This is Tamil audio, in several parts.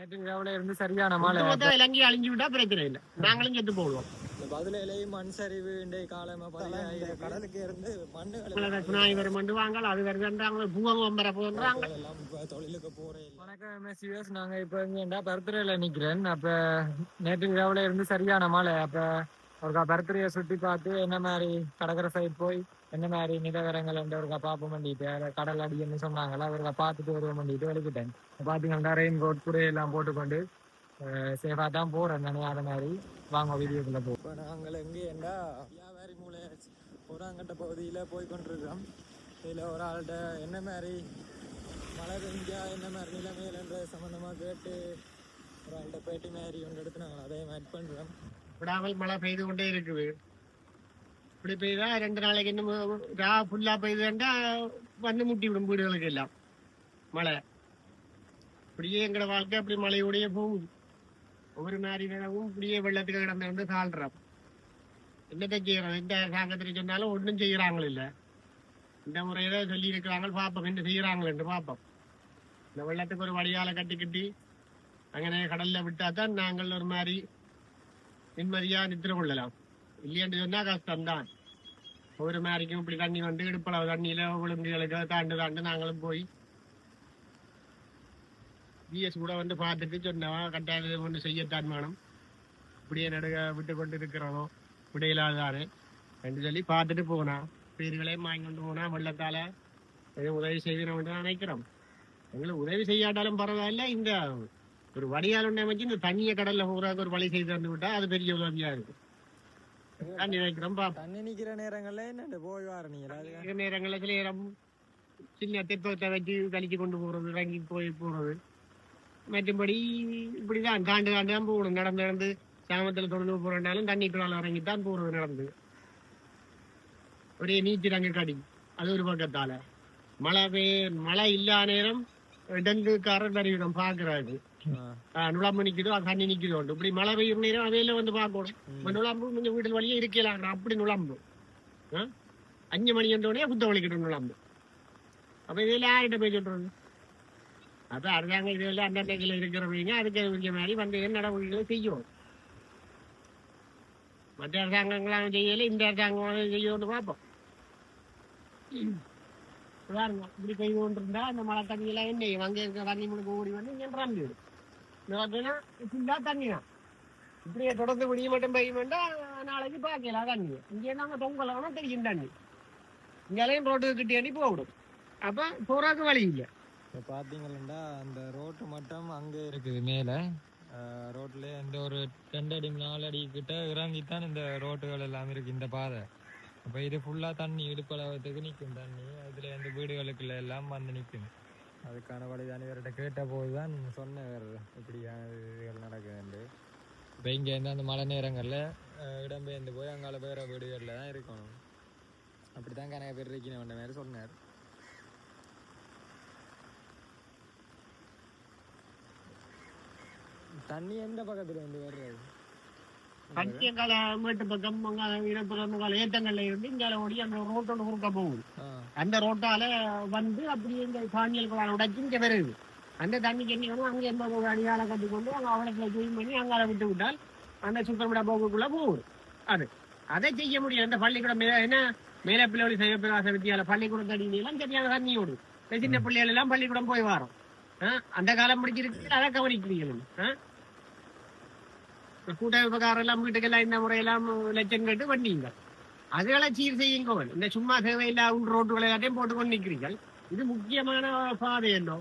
இருந்து சரியான மழை. இலங்கை அழிஞ்சு விட்டா பிரச்சனை இல்லை. நாங்களும் செத்து போடுவோம். பதிலையும் மண் சரிவு இன்றைய காலமா கடலுக்கு இருந்து இவ்வளவு சுனாமி வரும் மண்டு வாங்கல அது வருதுன்றாங்க பூகம்பம் வர போன்றாங்க தொழிலுக்கு போறே வணக்கம் எம்எஸ் யூஎஸ் நாங்க இப்ப இங்கேண்டா பர்த்டேல நிக்கிறேன். அப்ப நேற்று இரவுல இருந்து சரியான மழை. அப்ப ஒருக்கா பர்த்டேயை சுற்றி பார்த்து என்ன மாதிரி கடற்கரை சைடு போய் என்ன மாதிரி நிலவரங்கள் என்று ஒருக்கா பார்ப்போம் பண்ணிட்டு கடல் அடின்னு சொன்னாங்களா ஒருக்கா பார்த்துட்டு வருவோம் பண்ணிட்டு வலிக்கிட்டேன் பாத்தீங்கன்னா ரெயின் கோட் கூட எல்லாம் போட்டுக்கொண்டு சேஃபா தான் போறேன். நினையாத மாதிரி? வாங்க வீடியோக்குள்ள போ. இப்போ நாங்கள் எங்கே என்ன வியாபாரி மூலை அங்கட்ட பகுதியில் போய் கொண்டிருக்கோம் இதில் ஒரு ஆள்கிட்ட என்ன மாதிரி மழை பெஞ்சா என்ன மாதிரி நிலைமையிலன்ற சம்மந்தமாக கேட்டு ஒரு ஆள்கிட்ட பேட்டி மாதிரி ஒன்று எடுத்து நாங்கள் அதே மாதிரி பண்ணுறோம். விடாமல் மழை பெய்து கொண்டே இருக்குது. இப்படி பெய்தா ரெண்டு நாளைக்கு இன்னும் ரா ஃபுல்லா பெய்துண்டா வந்து முட்டி விடும் வீடுகளுக்கு எல்லாம் மழை. இப்படியே எங்களோட வாழ்க்கை அப்படி மழையோடைய போகுது. ஒவ்வொரு மாதிரி நேரமும் இப்படியே வெள்ளத்துக்கு கிடந்து வந்து தாழ்றோம் என்னத்தை செய்யறோம் எந்த சாங்கத்தில் சொன்னாலும் ஒன்றும் செய்யறாங்க இந்த முறையில சொல்லி இருக்கிறாங்க பார்ப்போம் என்ன செய்யறாங்களேன்னு பார்ப்போம் இந்த வெள்ளத்துக்கு ஒரு வடியால கட்டி கட்டி அங்கே கடல்ல விட்டா தான் நாங்கள் ஒரு மாதிரி நிம்மதியா நித்திர கொள்ளலாம் இல்லையென்று சொன்னா கஷ்டம்தான் ஒரு மாதிரிக்கும் இப்படி தண்ணி வந்து இடுப்பளவு தண்ணியில விழுங்குகளுக்கு தாண்டு தாண்டு நாங்களும் போய் பிஎஸ் கூட வந்து பார்த்துட்டு சொன்னவா கட்டாயம் ஒன்று செய்யத்தான் வேணும் இப்படியே நடுக விட்டு கொண்டு இருக்கிறோம் விடையிலாதானே என்று சொல்லி பார்த்துட்டு போனா பேர்களையும் வாங்கி கொண்டு போனா வெள்ளத்தால உதவி செய்யணும் என்று நினைக்கிறோம் எங்களுக்கு உதவி செய்யாட்டாலும் பரவாயில்ல இந்த ஒரு வடியால் ஒன்று அமைச்சு இந்த தண்ணியை கடல்ல போறாக்கு ஒரு வழி செய்து தந்து விட்டா அது பெரிய உதவியா இருக்கு நான் நினைக்கிறோம் பாப்போம். தண்ணி நிற்கிற நேரங்களில் என்ன போய் நேரங்களில் சில நேரம் சின்ன தெப்பத்தை வச்சு கழிச்சு கொண்டு போறது இறங்கி போய் போறது. மற்றபடி இப்படிதான் தாண்டு தாண்டு தான் போகணும். நடந்து நடந்து சாமத்தில் தொடர்ந்து போறனாலும் தண்ணிக்குள்ளால இறங்கித்தான் போறது நடந்து. ஒரே நீச்சல் அங்கே கடி அது ஒரு பக்கத்தால. மழை பெய்ய மழை இல்லா நேரம் டெங்குக்காரர் வருகிறோம் பாக்குறாரு நுழம்பு நிக்குதோ அது தண்ணி நிக்குதோ இப்படி மழை பெய்யும் நேரம் அவையில வந்து பார்க்கணும் இப்ப நுழம்பு கொஞ்சம் வீட்டு வழியே இருக்கலாம் அப்படி நுழம்பு ஆ? அஞ்சு மணி என்றோடனே புத்த வலிக்கட்டும் நுழம்பு அப்ப இதுல யார்கிட்ட போய் சொல்றது அப்ப அரசாங்கம் இதுல அந்தந்த கீழ இருக்கிறவங்க அதுக்கு உரிய மாதிரி வந்து நடவடிக்கைகளை செய்யும் மற்ற அரசாங்கங்களாம் செய்யல இந்த அரசாங்கம் செய்யும்னு பார்ப்போம் பாருங்க இப்படி பெய்து கொண்டு இருந்தா அந்த மழை தண்ணியெல்லாம் என்ன செய்யும்? அங்க இருக்க தண்ணி முழுக்க ஓடி வந்து இங்க நிரம்பி விடும் பார்த்தீங்கன்னா தண்ணியா? இப்படியே தொடர்ந்து விடிய மட்டும் பெய்யும் வேண்டாம் நாளைக்கு பார்க்கலாம் தண்ணி. இங்கே நாங்க தொங்கலாம் தெரியும் தண்ணி. இங்கேயும் ரோட்டு கிட்டி அனுப்பி போடும் அப்ப போறாக்கு வழி இல்லை. இப்போ பார்த்தீங்கன்னா அந்த ரோட்டு மட்டும் அங்கே இருக்குது மேலே. ரோட்டில் இந்த ஒரு ரெண்டு அடி நாலு அடி கிட்ட இறங்கித்தான் இந்த ரோட்டுகள் எல்லாம் இருக்கு இந்த பாதை. அப்போ இது ஃபுல்லாக தண்ணி இடுப்பளவுக்கு நிற்கும் தண்ணி. அதில் இந்த வீடுகளுக்குள்ள எல்லாம் வந்து நிற்கும் அதுக்கான வழிதான் இவர்கிட்ட கேட்ட போது தான் சொன்னேன் இப்படியான இதுகள் நடக்குதுண்டு இப்போ இங்கேருந்து அந்த மழை நேரங்களில் இடம்பெயர்ந்து போய் அங்கால வேறு வீடுகளில் தான் இருக்கணும். அப்படி தான் கனக பேர் இருக்கணும் மாதிரி சொன்னார். தண்ணி எந்த பக்கத்தில் வந்து வர்றது? தண்ணி எங்கால மேட்டு பக்கம் இடப்பக்கம் ஏத்தங்கள்ல இருந்து இங்கால ஓடி அந்த ரோட்டோட குறுக்க போகுது. அந்த ரோட்டால வந்து அப்படியே இந்த சாணியல் குழாய் உடைச்சு இங்க வருது. அந்த தண்ணிக்கு என்ன வேணும் அங்க ஒரு அடியால கட்டி கொண்டு அங்க அவலத்துல கிளீன் பண்ணி அங்கால விட்டு விட்டால் அந்த சுத்தமிட போக்குக்குள்ள போகுது. அது அதை செய்ய முடியும் அந்த பள்ளிக்கூடம் என்ன? மேல பிள்ளைகள் சிவபிராச வித்தியால பள்ளிக்கூடம் தடிலாம் சரியான தண்ணி ஓடும். இந்த சின்ன பிள்ளைகள் எல்லாம் பள்ளிக்கூடம் போய் வரோம். அந்த காலம் முடிச்சிருக்கு அதை கவனிக்கிறீங்க கூட்ட விவகாரம் எல்லாம் வீட்டுக்கெல்லாம் இந்த முறையெல்லாம் லட்சம் கேட்டு பண்ணீங்க அதுகளை சீர் செய்யுங்க இந்த சும்மா தேவையில்லா உண்டு ரோட்டுகளை எல்லாத்தையும் போட்டுக்கொண்டு நிற்கிறீர்கள் இது முக்கியமான பாதை என்ன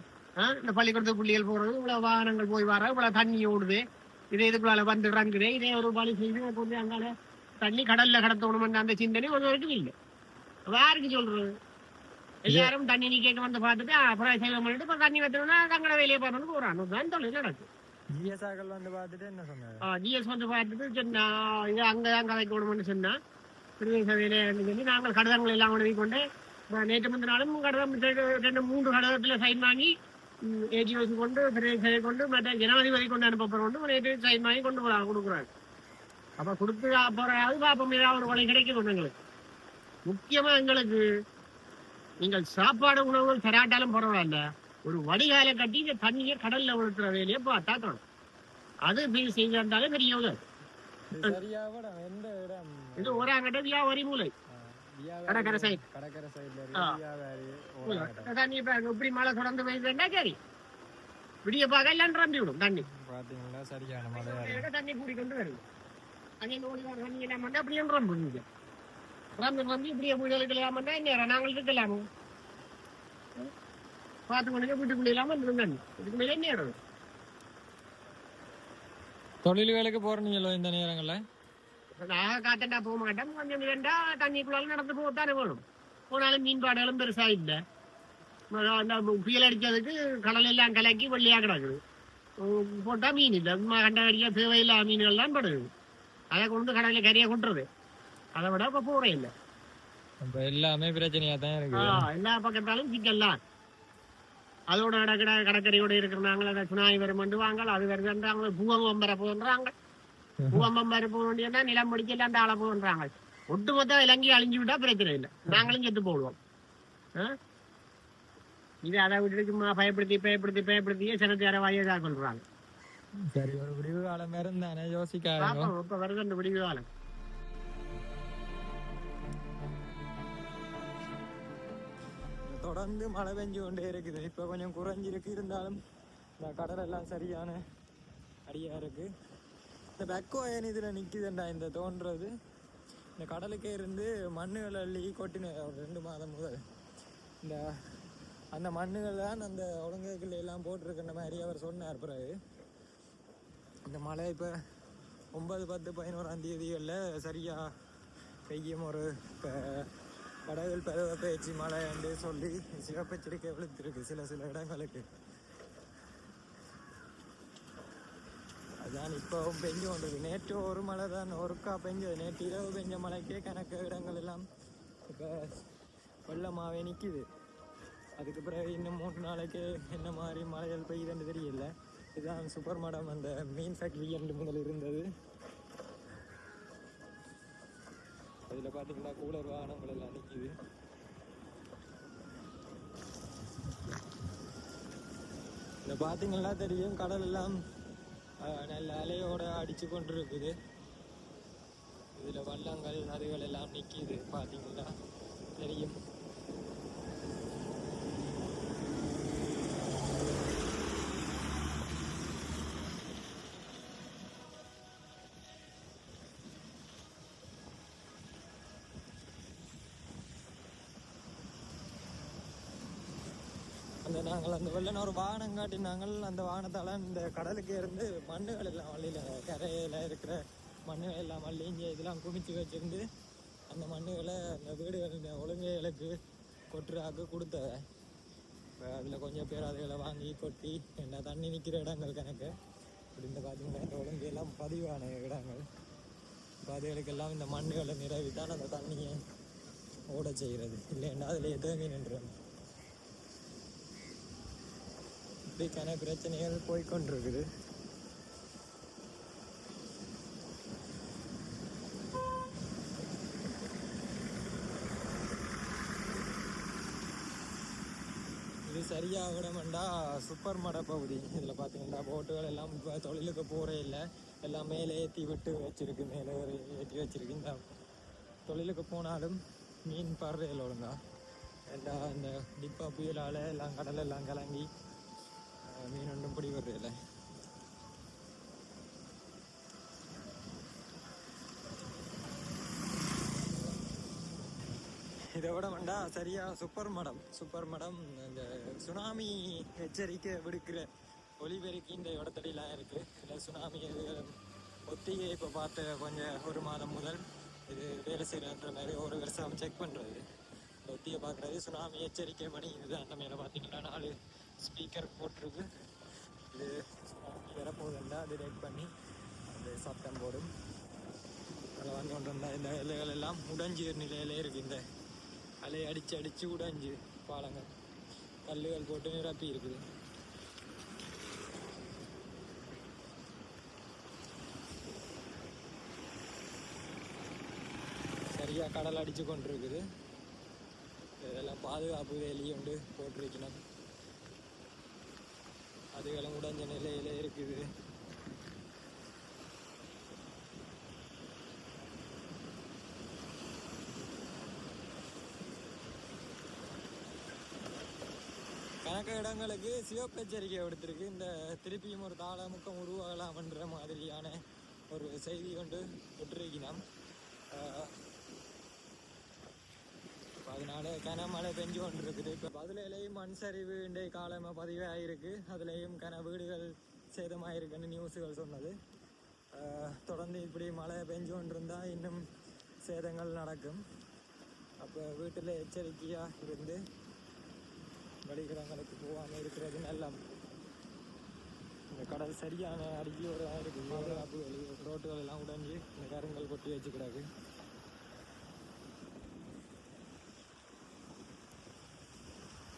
இந்த பள்ளிக்கூடத்து பிள்ளைகள் போறது இவ்வளவு வாகனங்கள் போய் வர இவ்வளவு தண்ணி ஓடுது இதே இதுக்குள்ளால வந்து இறங்குது இதே ஒரு வழி செய்து கொஞ்சம் அங்கால தண்ணி கடல்ல கடத்தணும்னு அந்த சிந்தனை ஒரு வரைக்கும் இல்லை யாருக்கு சொல்றது எல்லாரும் தண்ணி நீக்க வந்து பார்த்துட்டு அப்புறம் சேவை பண்ணிட்டு இப்ப தண்ணி வைத்தோம்னா தங்கள வேலையை பார்க்கணும்னு போறான் தான் தொழில் நடக்கும் ஜிஎஸ்ஆக்கள் வந்து பார்த்துட்டு என்ன சொன்னாங்க ஜிஎஸ் வந்து பார்த்துட்டு சொன்னா இது விடணும்னு சொல்லி நாங்கள் கடிதங்கள் எல்லாம் உணவி கொண்டு நேற்று முந்தின நாளும் கடிதம் ரெண்டு- மூன்று கடிதத்தில் சைன் வாங்கி ஏஜிஓசி கொண்டு பிரதேச சபை கொண்டு மற்ற ஜனாதிபதி கொண்டு அனுப்ப கொண்டு நேற்று சைன் வாங்கி கொண்டு போறாங்க கொடுக்குறாங்க அப்ப கொடுத்து போறாது பாப்போம் ஏதாவது ஒரு வழி கிடைக்கும் எங்களுக்கு முக்கியமா எங்களுக்கு நீங்கள் சாப்பாடு உணவுகள் தராட்டாலும் பரவாயில்ல ஒரு வடிகாலை கட்டி இந்த தண்ணியை கடல்ல விழுத்துற வேலையை பார்த்தா தோணும். அது போய் செய்திருந்தாலும் பெரிய உதவி இது ஓராங்கட்ட வியாபாரி மூலை கடற்கரை ஓராங்கட்டம். தண்ணி இப்ப இப்படி மழை தொடர்ந்து பெய்யுதுன்னா சரி விடிய பார்க்க எல்லாம் நிரம்பி விடும் தண்ணி. பாத்தீங்களா சரியான எனக்கு தண்ணி கூடி கொண்டு வருது. அங்கே நோடி வர தண்ணி எல்லாம் அப்படியே நிரம்பு இங்க நிரம்பி வந்து இப்படியே வீடுகளுக்கு எல்லாம் நாங்கள் இருக்கலாமோ? பார்த்து கொண்டு வீட்டுக்குள்ள இல்லாம இருந்தாங்க இதுக்கு மேலே இடம்? தொழில் வேலைக்கு போறீங்களோ இந்த நேரங்கள்ல? நான் காத்தண்டா போக மாட்டேன். கொஞ்சம் இரண்டா தண்ணிக்குள்ளால நடந்து போகத்தானே வேணும். போனாலும் மீன்பாடுகளும் பெருசா இல்லை. அந்த புயல் அடிச்சதுக்கு கடல் எல்லாம் கலக்கி வெள்ளையா கிடக்குது. போட்டா மீன் இல்லை. கண்ட அடிக்க தேவையில்லாத மீன்கள் தான் படுது. அதை கொண்டு கடலில் கரையை கொட்டுறது. அதை விட இப்போ போறே இல்லை. எல்லாமே பிரச்சனையா தான் இருக்கு எல்லா பக்கத்தாலும் சிக்கலாம் அதோட கடற்கரை கடற்கரையோட இருக்கிறாங்க அந்த சுனாமி வரும் கொண்டு வாங்க அது வருதுன்றாங்க பூவம்பம் வர போன்றாங்க. பூவம்பம் வர போகணுன்னா நிலம் முடிச்சு எல்லாம் தாழ போன்றாங்க. ஒட்டுமொத்த இலங்கை அழிஞ்சு விட்டா பிரச்சனை இல்லை. நாங்களும் செத்து போடுவோம்? இது அதை விட்டுட்டு சும்மா பயப்படுத்தி பயப்படுத்தி பயப்படுத்தியே சினத்தார வாயை சொல்றாங்க. சரி ஒரு விடிவு காலம் இருந்தானே யோசிக்காதோ பாப்போம் இப்ப வருது அந்த விடிவு காலம். தொடர்ந்து மழை பெஞ்சு கொண்டே இருக்குது. இப்போ கொஞ்சம் குறைஞ்சிருக்கு. இருந்தாலும் இந்த கடல் எல்லாம் சரியான அடியாக இருக்குது இந்த பெக்கோ ஏன் இதில் நிற்குதுண்டா இந்த தோன்றது. இந்த கடலுக்கே இருந்து மண்ணுகள் அள்ளி கொட்டின ஒரு ரெண்டு மாதம் முதல். இந்த அந்த மண்ணுகள் தான் அந்த ஒழுங்குகள் எல்லாம் போட்டிருக்கிற மாதிரி அவர் சொன்னார் பிறகு. இந்த மழை இப்போ ஒன்பது பத்து பதினோராம் தேதிகளில் சரியாக பெய்யும் ஒரு இப்போ கடவுள் பருவ பேச்சு மழை என்று சொல்லி சிவப்பெச்சரிக்கை விழுத்திருக்கு சில சில இடங்களுக்கு. அதுதான் இப்போவும் பெஞ்சு கொண்டது நேற்று ஒரு மழை தான். ஒருக்கா பெஞ்சது. நேற்று இரவு பெஞ்ச மழைக்கே கணக்கு இடங்கள் எல்லாம் இப்போ வெள்ளமாவே நிற்கிது அதுக்கு பிறகு இன்னும் மூன்று நாளைக்கு என்ன மாதிரி மழைகள் பெய்யுதுன்னு தெரியல. இதுதான் சூப்பர் மடம் அந்த மீன் ஃபேக்ட்ரி என்று முதல் இருந்தது. அதில் பார்த்தீங்கன்னா கூலர் வாகனங்கள் எல்லாம் நிற்கிது இதில் பார்த்தீங்கன்னா தெரியும் கடல் எல்லாம் நல்ல அலையோட அடிச்சு கொண்டு இருக்குது இதில் வள்ளங்கள் நதிகள் எல்லாம் நிற்கிது பார்த்தீங்கன்னா தெரியும் நாங்கள் அந்த வெள்ளன ஒரு வாகனம் காட்டினாங்கள் அந்த வாகனத்தால் இந்த கடலுக்கு இருந்து மண்ணுகள் எல்லாம் வள்ளியில் கரையில் இருக்கிற மண்ணுகள் எல்லாம் வள்ளி இதெல்லாம் குமிச்சு வச்சுருந்து அந்த மண்ணுகளை அந்த வீடுகள் இந்த ஒழுங்கைகளுக்கு கொட்டுறாக்கு கொடுத்த இப்போ அதில் கொஞ்சம் பேர் அதுகளை வாங்கி கொட்டி என்ன தண்ணி நிற்கிற இடங்கள் கணக்கு. அப்படின்னு பார்த்தீங்கன்னா இந்த ஒழுங்கையெல்லாம் பதிவான இடங்கள். இப்போ அதுகளுக்கெல்லாம் இந்த மண்ணுகளை நிரவி தான் அந்த தண்ணியை ஓட செய்கிறது. இல்லைன்னா அதில் எதுவுமே நின்றுடும் இப்படிக்கான பிரச்சனைகள் போய்கொண்டிருக்குது இது சரியாக விடமெண்டா சூப்பர் மட பகுதி. இதில் பார்த்தீங்கன்னா போட்டுகள் எல்லாம் இப்போ தொழிலுக்கு போகிறே இல்லை. எல்லாம் மேலே ஏற்றி விட்டு வச்சுருக்கு மேலே ஒரு ஏற்றி வச்சிருக்கு இந்த தொழிலுக்கு போனாலும் மீன் படுறையில் ஒழுங்கா. எல்லாம் இந்த டிப்பா புயலால் எல்லாம் கடல் எல்லாம் கலங்கி மீன் ஒன்றும் பிடி வர்றதில்ல இதை விட வேண்டாம் சரியா சூப்பர் மடம். சூப்பர் மடம் இந்த சுனாமி எச்சரிக்கை விடுக்கிற ஒலிபெருக்கி இந்த இடத்தடிலாம் இருக்குது இந்த சுனாமி இது ஒத்திகை இப்போ பார்த்த கொஞ்சம் ஒரு மாதம் முதல் இது வேலை செய்யறன்ற மாதிரி ஒரு வருஷம் செக் பண்ணுறது ஒத்தியை ஒத்திகை பார்க்குறது சுனாமி எச்சரிக்கை மணி இதுதான். அந்த மேலே பார்த்தீங்கன்னா நாலு ஸ்பீக்கர் போட்டிருக்கு. இது சுனாமி வரப்போகுதுன்னா அது ரெட் பண்ணி அந்த சத்தம் போடும் அதில் வந்து கொண்டு வந்தால் இந்த இலைகள் எல்லாம் உடைஞ்சு நிலையிலே இருக்குது இந்த அலை அடித்து அடித்து உடைஞ்சு பாலங்கள் கல்லுகள் போட்டு நிரப்பி இருக்குது. சரியாக கடல் அடித்து கொண்டு இருக்குது இதெல்லாம் பாதுகாப்பு வேலி உண்டு போட்டிருக்கணும். அதுகளும் உடைஞ்ச நிலையில இருக்குது. கணக்க இடங்களுக்கு சிவப்பு எச்சரிக்கை விடுத்திருக்கு. இந்த திருப்பியும் ஒரு தாளமுக்கம் உருவாகலாம்ன்ற மாதிரியான ஒரு செய்தி கொண்டு விட்டுருக்கினோம் இப்போ அதனால கனமழை பெஞ்சு கொண்டு இருக்குது இப்போ பதிலையும் மண் சரிவு இன்றைய காலமாக பதிவாகிருக்கு அதுலேயும் கன வீடுகள் சேதமாயிருக்குன்னு நியூஸுகள் சொன்னது. தொடர்ந்து இப்படி மழை பெஞ்சு கொண்டிருந்தால் இன்னும் சேதங்கள் நடக்கும். அப்போ வீட்டில் எச்சரிக்கையாக இருந்து வடிகிடங்களுக்கு போகாமல் இருக்கிறது நல்லம். இந்த கடல் சரியான அடிக்கையோடு தான் இருக்குது பாதுகாப்பு வழி ரோட்டுகள் எல்லாம் உடஞ்சி இந்த கருங்கல் கொட்டி வச்சு கிடக்கு